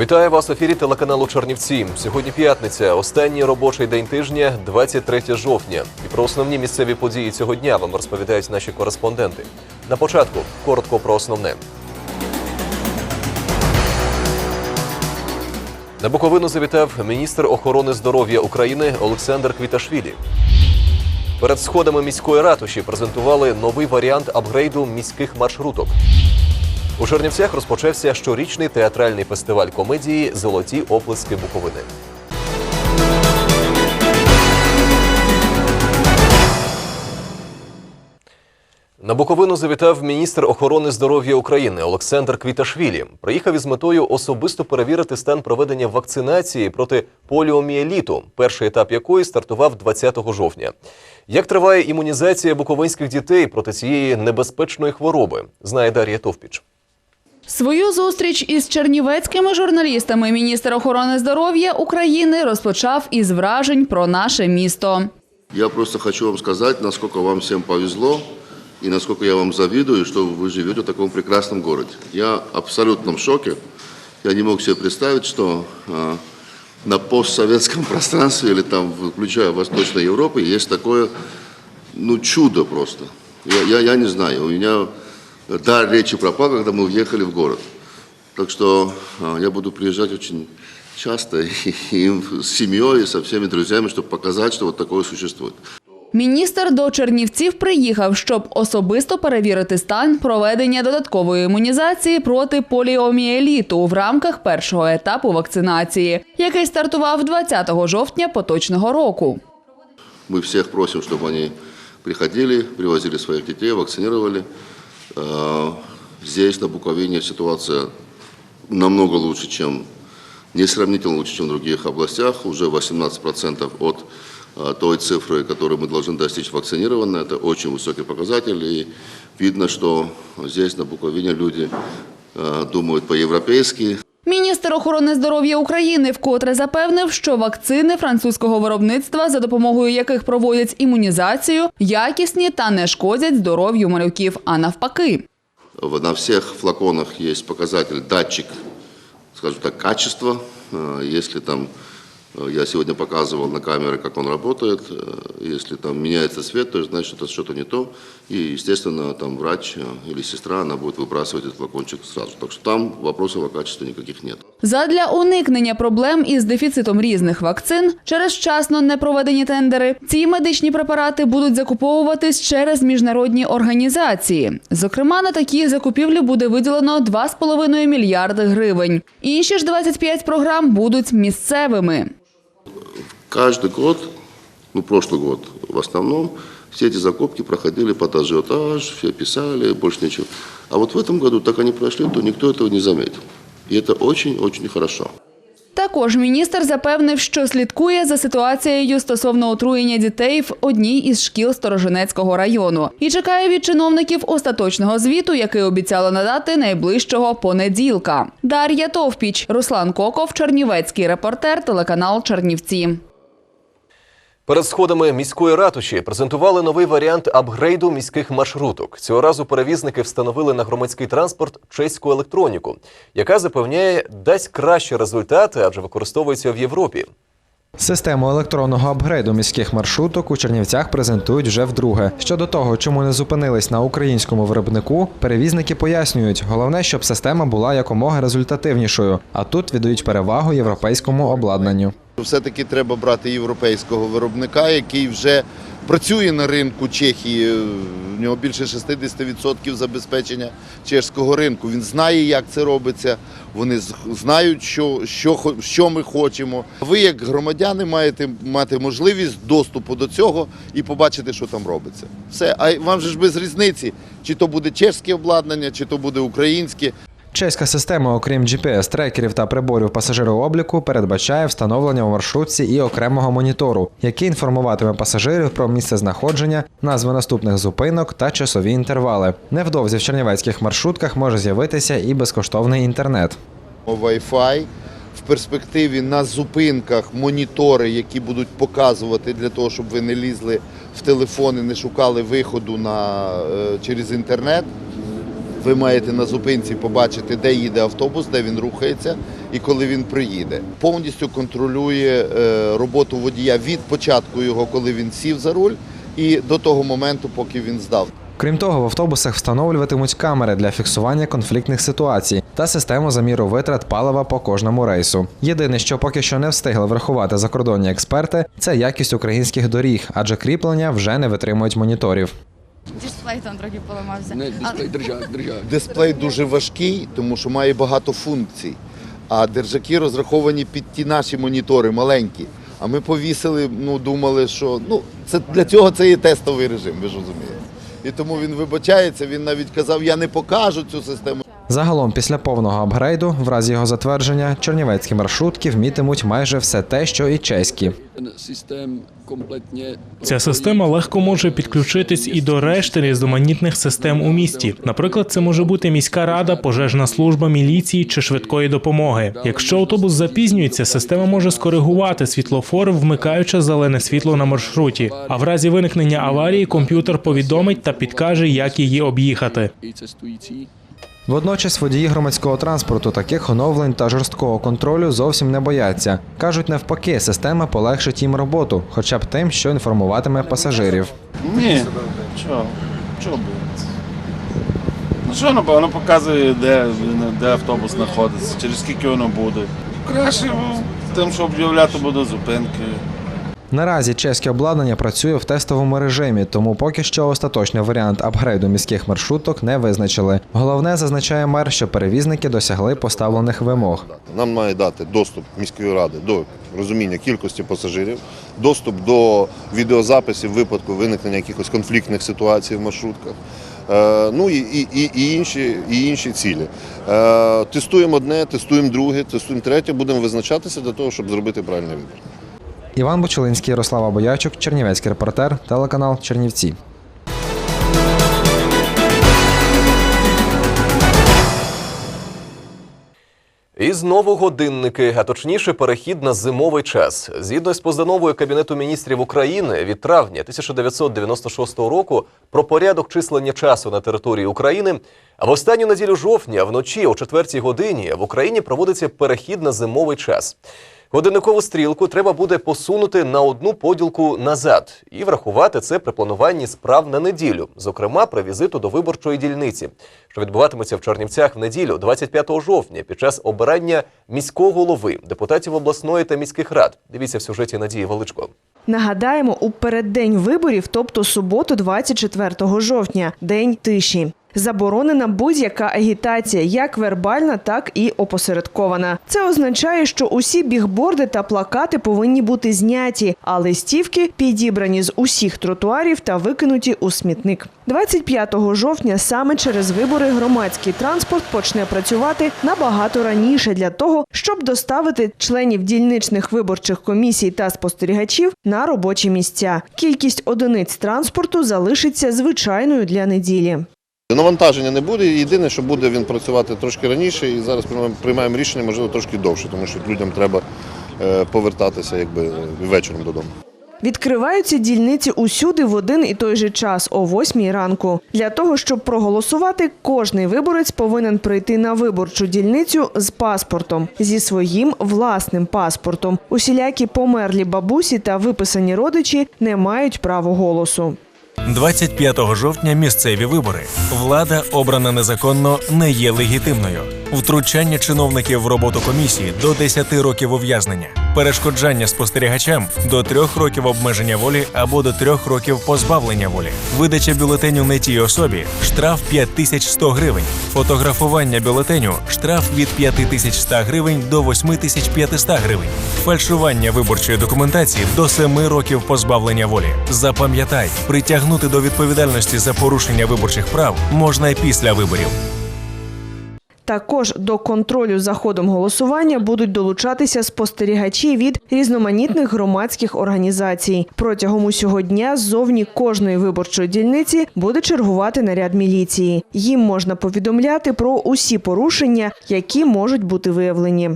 Вітаю вас в ефірі телеканалу Чернівці. Сьогодні п'ятниця, останній робочий день тижня, 23 жовтня. І про основні місцеві події цього дня вам розповідають наші кореспонденти. На початку коротко про основне. На Буковину завітав міністр охорони здоров'я України Олександр Квіташвілі. Перед сходами міської ратуші презентували новий варіант апгрейду міських маршруток. У Чернівцях розпочався щорічний театральний фестиваль комедії Золоті оплески Буковини. На Буковину завітав міністр охорони здоров'я України Олександр Квіташвілі. Приїхав із метою особисто перевірити стан проведення вакцинації проти поліомієліту, перший етап якої стартував 20 жовтня. Як триває імунізація буковинських дітей проти цієї небезпечної хвороби, знає Дар'я Товпіч. Свою зустріч із чернівецькими журналістами міністр охорони здоров'я України розпочав із вражень про наше місто. Я просто хочу вам сказать, насколько вам всем повезло и насколько я вам завидую, что вы живете в таком прекрасном городе. Я абсолютно в шоке. Я не мог себе представить, что а, на постсоветском пространстве или там, включая Восточной Европы, есть такое, ну, чудо просто. Я, я, я не знаю, у меня дар речи пропал, когда мы въехали в город. Так что а, я буду приезжать очень часто и, и с семьей, и со всеми друзьями, чтобы показать, что вот такое существует. Міністр до Чернівців приїхав, щоб особисто перевірити стан проведення додаткової імунізації проти поліомієліту в рамках першого етапу вакцинації, який стартував 20 жовтня поточного року. Мы всех просим, чтобы они приходили, привозили своих детей, вакцинировали. Э, Здесь, на Буковине, ситуация намного лучше, чем, несравнительно лучше, чем в других областях. Уже 18% от э, той цифры, которую мы должны достичь вакцинированные. Это очень высокий показатель. И видно, что здесь, на Буковине, люди э, думают по-европейски, Міністр охорони здоров'я України вкотре запевнив, що вакцини французького виробництва, за допомогою яких проводять імунізацію, якісні та не шкодять здоров'ю малюків, а навпаки. В- На всех флаконах есть показатель, датчик, скажем так, качества. Э, Если там, э, я сегодня показывал на камеры, как он работает, э, если там меняется свет, то значит это что-то не то. И, естественно, там врач э, или сестра, она будет выбрасывать этот флакончик сразу. Так что там вопросов о качестве никаких нет. Задля уникнення проблем із дефіцитом різних вакцин через вчасно не проведені тендери, ці медичні препарати будуть закуповуватись через міжнародні організації. Зокрема, на такі закупівлі буде виділено 2,5 мільярди гривень. Інші ж 25 програм будуть місцевими. Каждый год, ну прошлый год в основном, все эти закупки проходили под ажиотаж, все писали, больше ничего. А вот в этом году так они прошли, то никто этого не заметил. И это очень-очень хорошо. Також міністр запевнив, що слідкує за ситуацією стосовно отруєння дітей в одній із шкіл Сторожинецького району і чекає від чиновників остаточного звіту, який обіцяли надати найближчого понеділка. Дар'я Товпіч, Руслан Коков, Чернівецький репортер, телеканал Чернівці. Перед сходами міської ратуші презентували новий варіант апгрейду міських маршруток. Цього разу перевізники встановили на громадський транспорт чеську електроніку, яка запевняє дасть кращі результати, адже використовується в Європі. Систему електронного апгрейду міських маршруток у Чернівцях презентують вже вдруге. Щодо того, чому не зупинились на українському виробнику, перевізники пояснюють, головне, щоб система була якомога результативнішою, а тут віддають перевагу європейському обладнанню. Все-таки треба брати європейського виробника, який вже працює на ринку Чехії. У нього більше 60% забезпечення чеського ринку. Він знає, як це робиться. Вони знають, що, що, що ми хочемо. Ви, як громадяни, маєте мати можливість доступу до цього і побачити, що там робиться. Все, а вам же ж без різниці, чи то буде чеське обладнання, чи то буде українське. Чеська система, окрім GPS-трекерів та приборів пасажирообліку, передбачає встановлення у маршрутці і окремого монітору, який інформуватиме пасажирів про місце знаходження, назви наступних зупинок та часові інтервали. Невдовзі в чернівецьких маршрутках може з'явитися і безкоштовний інтернет. Wi-Fi. В перспективі на зупинках монітори, які будуть показувати для того, щоб ви не лізли в телефон і не шукали виходу на, е, через інтернет. Ви маєте на зупинці побачити, де їде автобус, де він рухається і коли він приїде. Повністю контролює е, роботу водія від початку його, коли він сів за руль, і до того моменту, поки він здав. Крім того, в автобусах встановлюватимуть камери для фіксування конфліктних ситуацій та систему заміру витрат палива по кожному рейсу. Єдине, що поки що не встигли врахувати закордонні експерти, це якість українських доріг, адже кріплення вже не витримують моніторів. Дисплей там трохи поламався. Не, дисплей держав, держав. Дисплей дуже важкий, тому що має багато функцій. А держаки розраховані під ті наші монітори маленькі. А ми повісили, ну думали, що ну це для цього це є тестовий режим, ви ж розумієте. І тому він вибачається. Він навіть казав, я не покажу цю систему. Загалом, після повного апгрейду, в разі його затвердження, чернівецькі маршрутки вмітимуть майже все те, що і чеські. Ця система легко може підключитись і до решти різноманітних систем у місті. Наприклад, це може бути міська рада, пожежна служба міліції чи швидкої допомоги. Якщо автобус запізнюється, система може скоригувати світлофори, вмикаючи зелене світло на маршруті. А в разі виникнення аварії комп'ютер повідомить та підкаже, як її об'їхати. Водночас водії громадського транспорту таких оновлень та жорсткого контролю зовсім не бояться. Кажуть, навпаки, система полегшить їм роботу, хоча б тим, що інформуватиме пасажирів. Ні, чого? Чого боятися? Ну що, напевно, показує, де, де автобус знаходиться, через скільки воно буде. Краще ну, тим, що об'являти буде зупинки. Наразі чеське обладнання працює в тестовому режимі, тому поки що остаточний варіант апгрейду міських маршруток не визначили. Головне зазначає мер, що перевізники досягли поставлених вимог. Нам має дати доступ міської ради до розуміння кількості пасажирів, доступ до відеозаписів випадку виникнення якихось конфліктних ситуацій в маршрутках. Е, ну і, і, і, і, інші, і інші цілі. Е, тестуємо одне, тестуємо друге, тестуємо третє, будемо визначатися для того, щоб зробити правильний вибір. Іван Бучелинський, Ярослава Боячук, Чернівецький репортер, телеканал Чернівці. І знову годинники, а точніше перехід на зимовий час. Згідно з постановою Кабінету міністрів України від травня 1996 року про порядок числення часу на території України, а в останню неділю жовтня вночі о 4 годині в Україні проводиться перехід на зимовий час. Годинникову стрілку треба буде посунути на одну поділку назад і врахувати це при плануванні справ на неділю, зокрема при візиту до виборчої дільниці, що відбуватиметься в Чернівцях в неділю, 25 жовтня, під час обирання міського голови, депутатів обласної та міських рад. Дивіться в сюжеті Надії Величко. Нагадаємо, у переддень виборів, тобто суботу, 24 жовтня, день тиші. Заборонена будь-яка агітація, як вербальна, так і опосередкована. Це означає, що усі бігборди та плакати повинні бути зняті, а листівки підібрані з усіх тротуарів та викинуті у смітник. 25 жовтня саме через вибори громадський транспорт почне працювати набагато раніше для того, щоб доставити членів дільничних виборчих комісій та спостерігачів на робочі місця. Кількість одиниць транспорту залишиться звичайною для неділі. Навантаження не буде. Єдине, що буде він працювати трошки раніше, і зараз приймаємо- рішення, можливо, трошки довше, тому що людям треба е, повертатися якби вечором додому. Відкриваються дільниці усюди в один і той же час о 8 ранку. Для того, щоб проголосувати, кожний виборець повинен прийти на виборчу дільницю з паспортом, зі своїм власним паспортом. Усілякі померлі бабусі та виписані родичі не мають права голосу. 25 жовтня місцеві вибори. Влада, обрана незаконно, не є легітимною. Втручання чиновників в роботу комісії до 10 років ув'язнення, перешкоджання спостерігачам до 3 років обмеження волі або до 3 років позбавлення волі, видача бюлетеню не тій особі, штраф 5100 гривень, фотографування бюлетеню, штраф від 5100 гривень до 8500 гривень, фальшування виборчої документації до 7 років позбавлення волі. Запам'ятай, притягнути до відповідальності за порушення виборчих прав можна і після виборів. Також до контролю за ходом голосування будуть долучатися спостерігачі від різноманітних громадських організацій. Протягом усього дня ззовні кожної виборчої дільниці буде чергувати наряд міліції. Їм можна повідомляти про усі порушення, які можуть бути виявлені.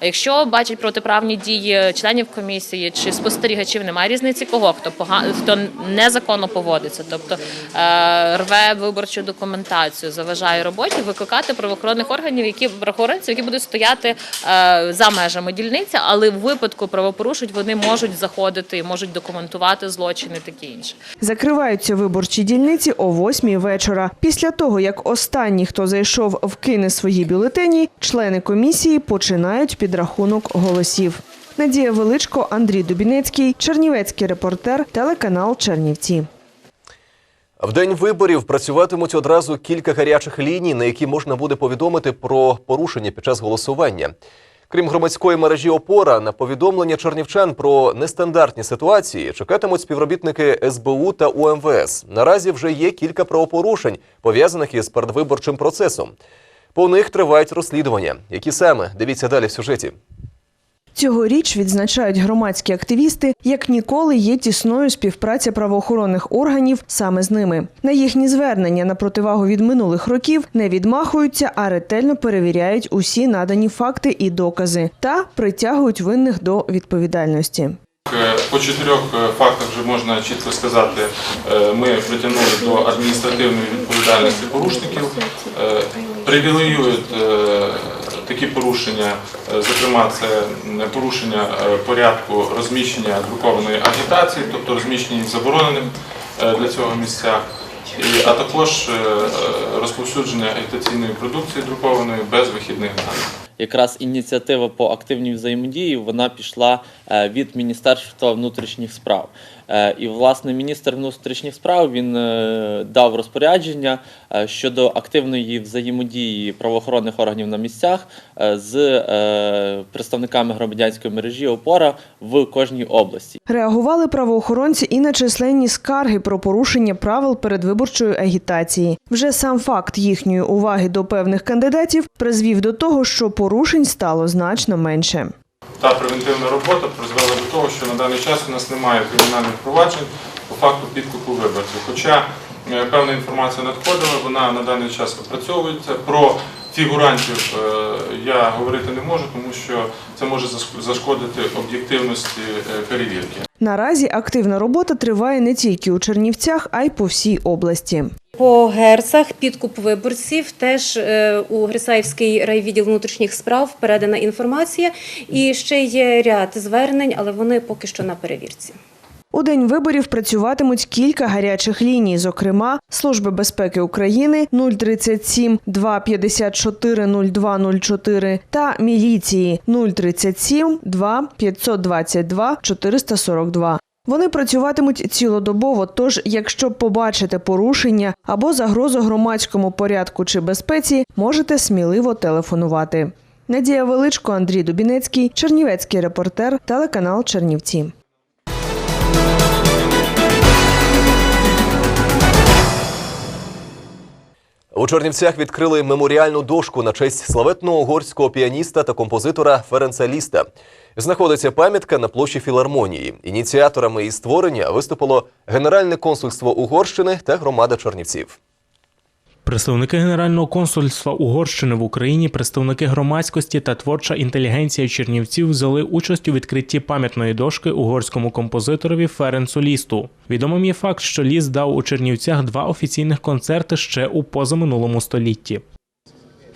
Якщо бачать протиправні дії членів комісії чи спостерігачів, немає різниці кого, хто погано хто незаконно поводиться, тобто е, рве виборчу документацію, заважає роботі, викликати правоохоронних органів, які правоохоронців, які будуть стояти е, за межами дільниці, але в випадку правопорушень вони можуть заходити і можуть документувати злочини, таке інше. Закриваються виборчі дільниці о 8 вечора. Після того, як останній, хто зайшов, вкине свої бюлетені, члени комісії починають підрахунок голосів. Надія Величко, Андрій Дубінецький, Чернівецький репортер, телеканал Чернівці. В день виборів працюватимуть одразу кілька гарячих ліній, на які можна буде повідомити про порушення під час голосування. Крім громадської мережі опора, на повідомлення чернівчан про нестандартні ситуації чекатимуть співробітники СБУ та УМВС. Наразі вже є кілька правопорушень, пов'язаних із передвиборчим процесом. По них тривають розслідування. Які саме дивіться далі в сюжеті. Цьогоріч відзначають громадські активісти, як ніколи є тісною співпраця правоохоронних органів саме з ними. На їхні звернення на противагу від минулих років не відмахуються, а ретельно перевіряють усі надані факти і докази та притягують винних до відповідальності. Е, По чотирьох е, фактах вже можна чітко сказати, е, ми притягнули до адміністративної відповідальності порушників. Привілеюють е, такі порушення, е, зокрема, це порушення е, порядку розміщення друкованої агітації, тобто розміщення їх забороненим е, для цього місця, і, а також розповсюдження агітаційної продукції друкованої без вихідних даних. якраз ініціатива по активній взаємодії вона пішла від Міністерства внутрішніх справ. Е, І власне міністр внутрішніх справ він е, дав розпорядження е, щодо активної взаємодії правоохоронних органів на місцях з представниками громадянської мережі опора в кожній області. Реагували правоохоронці і на численні скарги про порушення правил передвиборчої агітації. Вже сам факт їхньої уваги до певних кандидатів призвів до того, що порушень стало значно менше. Та превентивна робота призвела до того, що на даний час у нас немає кримінальних проваджень по факту підкупу виборців. Хоча е, певна інформація надходила, вона на даний час опрацьовується. Про фігурантів е, я говорити не можу, тому що це може зашкодити об'єктивності е, перевірки. Наразі активна робота триває не тільки у Чернівцях, а й по всій області. По герцах підкуп виборців теж е, у Грисаївський райвідділ внутрішніх справ передана інформація. І ще є ряд звернень, але вони поки що на перевірці. У день виборів працюватимуть кілька гарячих ліній, зокрема Служби безпеки України 037 254 0204 та міліції 037 2 522 442. Вони працюватимуть цілодобово. Тож, якщо побачите порушення або загрозу громадському порядку чи безпеці, можете сміливо телефонувати. Надія Величко, Андрій Дубінецький, Чернівецький репортер, телеканал Чернівці. У Чернівцях відкрили меморіальну дошку на честь славетного угорського піаніста та композитора Ференца Ліста. Знаходиться пам'ятка на площі філармонії. Ініціаторами її створення виступило Генеральне консульство Угорщини та громада Чернівців. Представники Генерального консульства Угорщини в Україні, представники громадськості та творча інтелігенція Чернівців взяли участь у відкритті пам'ятної дошки угорському композиторові Ференцу Лісту. Відомим є факт, що Ліст дав у Чернівцях два офіційних концерти ще у позаминулому столітті.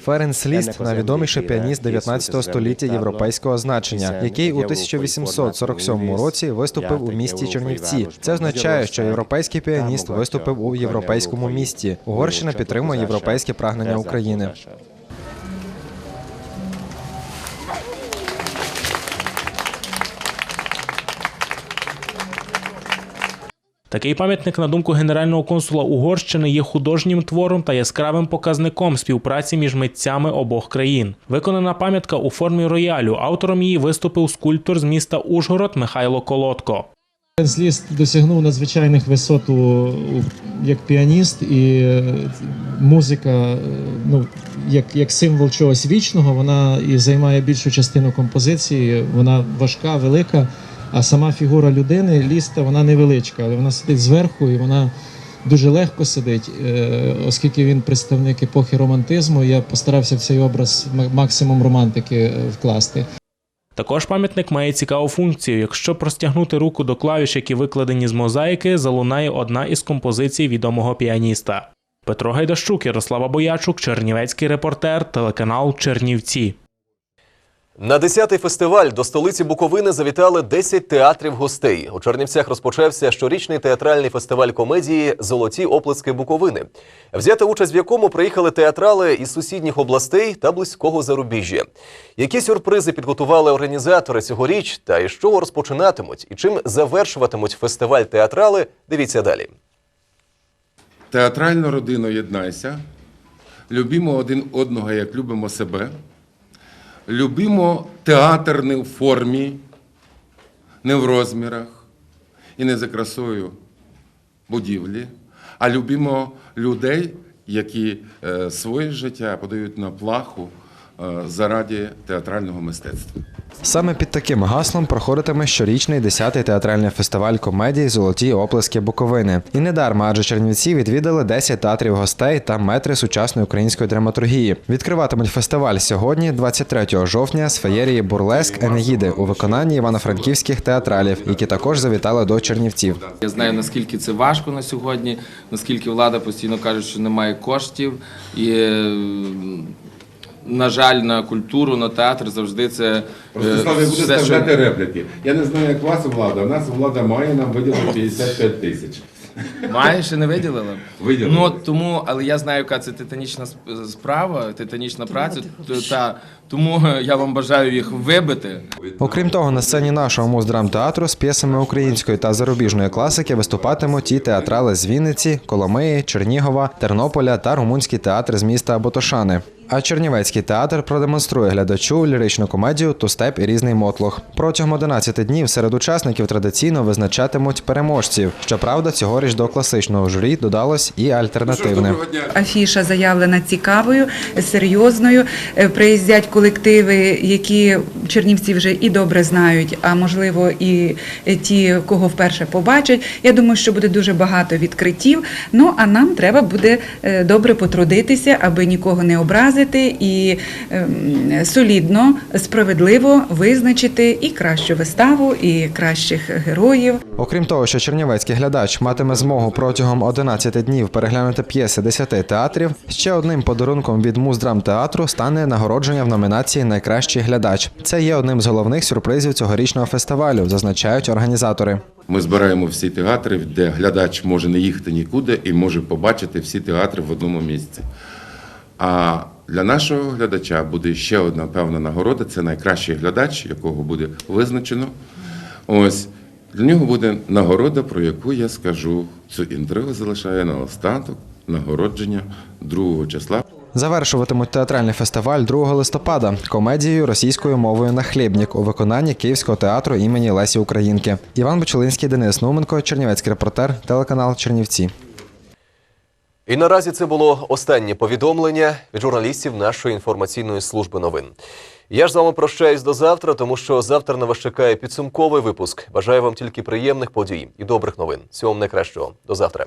Ференс Ліст найвідоміший піаніст 19 століття європейського значення, який у 1847 році виступив у місті Чернівці. Це означає, що європейський піаніст виступив у європейському місті. Угорщина підтримує європейське прагнення України. Такий пам'ятник, на думку генерального консула Угорщини, є художнім твором та яскравим показником співпраці між митцями обох країн. Виконана пам'ятка у формі роялю. Автором її виступив скульптор з міста Ужгород Михайло Колодко. Ліст досягнув надзвичайних висот як піаніст, і е, музика, е, ну, як, як символ чогось вічного, вона і займає більшу частину композиції. Вона важка, велика. А сама фігура людини, ліста, вона невеличка, але вона сидить зверху і вона дуже легко сидить, Е, оскільки він представник епохи романтизму. Я постарався в цей образ максимум романтики е, вкласти. Також пам'ятник має цікаву функцію. Якщо простягнути руку до клавіш, які викладені з мозаїки, залунає одна із композицій відомого піаніста. Петро Гайдащук, Ярослава Боячук, Чернівецький репортер, телеканал Чернівці. На 10-й фестиваль до столиці Буковини завітали 10 театрів гостей. У Чернівцях розпочався щорічний театральний фестиваль комедії Золоті оплески Буковини, взяти участь в якому приїхали театрали із сусідніх областей та близького зарубіжжя. Які сюрпризи підготували організатори цьогоріч, та із чого розпочинатимуть і чим завершуватимуть фестиваль театрали? Дивіться далі. Театральна родина єднайся. Любімо один одного, як любимо себе. Любімо театр не в формі, не в розмірах і не за красою будівлі, а любимо людей, які е, своє життя подають на плаху е, заради театрального мистецтва. Саме під таким гаслом проходитиме щорічний 10-й театральний фестиваль комедії Золоті оплески Буковини. І не дарма, адже Чернівці відвідали 10 театрів гостей та метри сучасної української драматургії. Відкриватимуть фестиваль сьогодні, 23 жовтня, з феєрії Бурлеск Енеїди у виконанні івано-франківських театралів, які також завітали до Чернівців. Я знаю, наскільки це важко на сьогодні, наскільки влада постійно каже, що немає коштів. І, на жаль, на культуру, на театр завжди це е, Ростислав, я буду все, що- ставляти репліки. Я не знаю, як вас влада. У нас влада має нам виділити 55 тисяч. Має ще не виділила? Виділили. Ну от тому, але я знаю, яка це титанічна сп- справа, титанічна праця. Т- Та тому я вам бажаю їх вибити. Окрім того, на сцені нашого муздрамтеатру з п'єсами української та зарубіжної класики виступатимуть і театрали з Вінниці, Коломиї, Чернігова, Тернополя та румунський театр з міста Ботошани. А Чернівецький театр продемонструє глядачу ліричну комедію Тустеп і різний мотлох. Протягом 11 днів серед учасників традиційно визначатимуть переможців. Щоправда, цьогоріч до класичного журі додалось і альтернативне. Афіша заявлена цікавою, серйозною. Е, Приїздять колективи, які чернівці вже і добре знають, а можливо, і ті, кого вперше побачать. Я думаю, що буде дуже багато відкриттів. Ну а нам треба буде е, добре потрудитися, аби нікого не образити і ем, солідно, справедливо визначити і кращу виставу, і кращих героїв. Окрім того, що чернівецький глядач матиме змогу протягом 11 днів переглянути п'єси 10 театрів, ще одним подарунком від Муздрамтеатру стане нагородження в номінації Найкращий глядач. Це є одним з головних сюрпризів цьогорічного фестивалю, зазначають організатори. Ми збираємо всі театри, де глядач може не їхати нікуди і може побачити всі театри в одному місці. А для нашого глядача буде ще одна певна нагорода це найкращий глядач, якого буде визначено. Ось для нього буде нагорода, про яку я скажу. Цю інтригу залишаю на остаток нагородження 2 числа. Завершуватимуть театральний фестиваль 2 листопада комедією російською мовою на хлібнік у виконанні Київського театру імені Лесі Українки. Іван Бочелинський, Денис Нуменко, Чернівецький репортер, телеканал Чернівці. І наразі це було останнє повідомлення від журналістів нашої інформаційної служби новин. Я ж з вами прощаюсь до завтра, тому що завтра на вас чекає підсумковий випуск. Бажаю вам тільки приємних подій і добрих новин. Всього вам найкращого. До завтра.